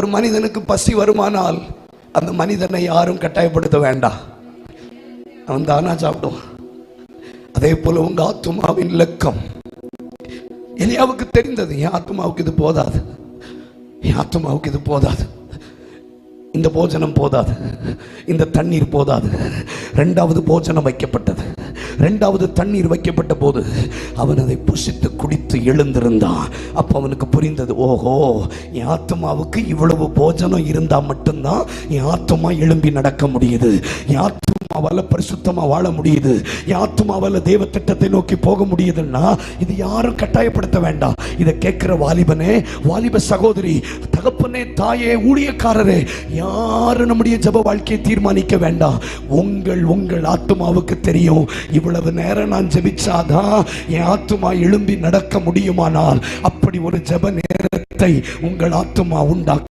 ஒரு மனிதனுக்கு பசி வருமானால் அந்த மனிதனை யாரும் கட்டாயப்படுத்த வேண்டாம். அவன் தானா சாப்பிடுவான். அதே போல உங்க ஆத்மாவின் லக்கம். எலியாவுக்கு தெரிந்தது என் ஆத்மாவுக்கு இது போதாது. என் ஆத்மாவுக்கு இது போதாது. இந்த போஜனம் போதாது. இந்த தண்ணீர் போதாது. ரெண்டாவது போஜனம் வைக்கப்பட்டது. ரெண்டாவது தண்ணீர் வைக்கப்பட்ட போது அவன் அதை புசித்து குடித்து எழுந்திருந்தான். அப்போ அவனுக்கு புரிந்தது ஓஹோ என் ஆத்மாவுக்கு இவ்வளவு போஜனம் இருந்தால் மட்டும்தான் என் ஆத்மா எழும்பி நடக்க முடியுது. என் ஆத்மாவால் பரிசுத்தமாக வாழ முடியுது. என் ஆத்மாவால் தேவ திட்டத்தை நோக்கி போக முடியுதுன்னா இது யாரும் கட்டாயப்படுத்த வேண்டாம். இதை கேட்கிற வாலிபனே வாலிப சகோதரி தகப்பனே தாயே ஊழியக்காரரே யாரும் நம்முடைய ஜெப வாழ்க்கையை தீர்மானிக்க வேண்டாம். உங்கள் உங்கள் ஆத்மாவுக்கு தெரியும். இவ்வளவு நேரம் நான் ஜெபிச்சாதான் என் ஆத்மா எழும்பி நடக்க முடியுமானால் அப்படி ஒரு ஜெப நேரத்தை உங்கள் ஆத்மா உண்டாக்க